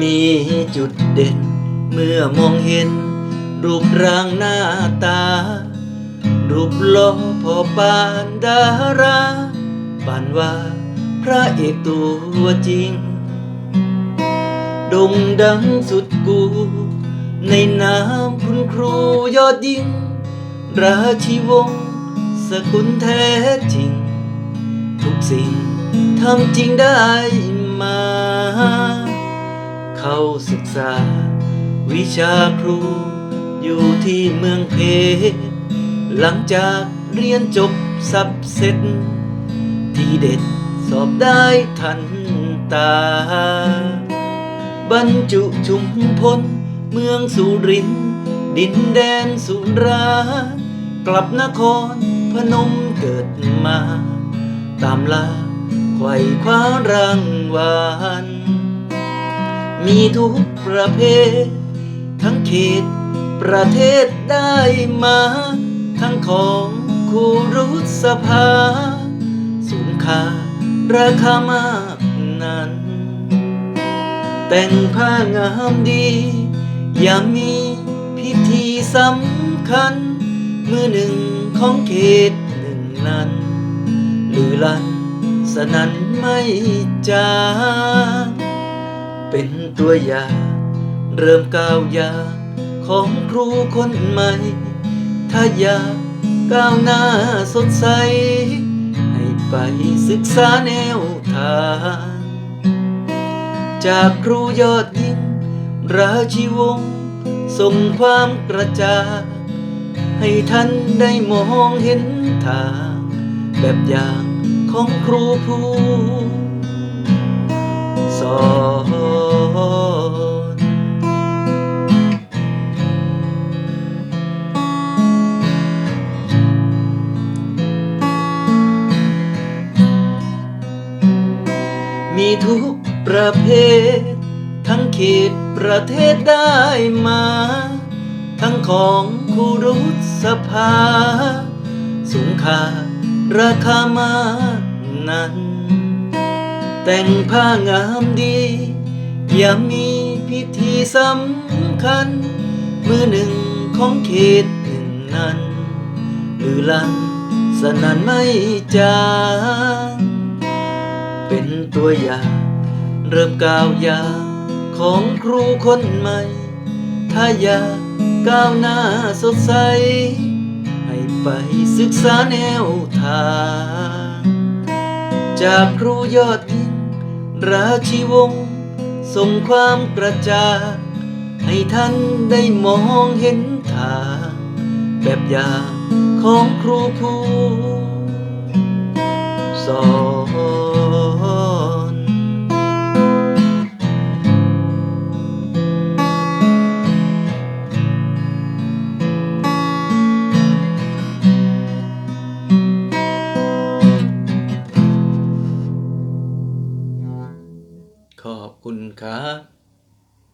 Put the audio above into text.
มีจุดเด่น เมื่อมองเห็น รูปร่างหน้าตา รูปหล่อพอปานดาราปานว่าพระเอกตัวจริงดงดังสุดกู ในนามคุณครูยอดยิ่ง ราชีวงศ์สกุลแท้จริง ทุกสิ่งทำจริงได้มา เข้าศึกษา วิชาครูอยู่ที่เมืองเพชรหลังจากเรียนจบสับเสร็จ ที่เด็ดสอบได้ทันตา บรรจุชุมพลเมืองสุริน ดินแดนสุรา กลับนครพนมเกิดมา ตามลาไขว่คว้ารางวัล มีทุกประเภท ทั้งเขตประเทศได้มา ทั้งของครูรุษภา สูงค่าราคามากนั้น แต่งผ้างามดี อย่ามีพิธีสำคัญ มือหนึ่งของเขตหนึ่งนั้นหรือลันสนั้นไม่จาง เป็นตัวอย่าง เริ่มก้าวยางของครูคนใหม่ ถ้าอยากก้าวหน้าสดใส ให้ไปศึกษาแนวทาง จากครูยอดยิ่ง ราชีวงศ์ส่งความกระจ่างให้ท่านได้มองเห็นทาง แบบอย่างของครูผู้ มีทุกประเภท ทั้งเขตประเทศได้มา ทั้งของคูรุษภา สูงค่าราคามากนั้น แต่งผ้างามดีอย่ามีพิธีสำคัญ มือหนึ่งของเขตหนึ่งนั้น หรือลันสนันไม่จาง เป็นตัวอย่าง เริ่มก้าวยางของครูคนใหม่ ถ้าอยากก้าวหน้าสดใส ให้ไปศึกษาแนวทาง จากครูยอดยิ่งราชีวงศ์ส่งความกระจ่างให้ท่านได้มองเห็นทาง แบบอย่างของครูผู้สอน คุณครับ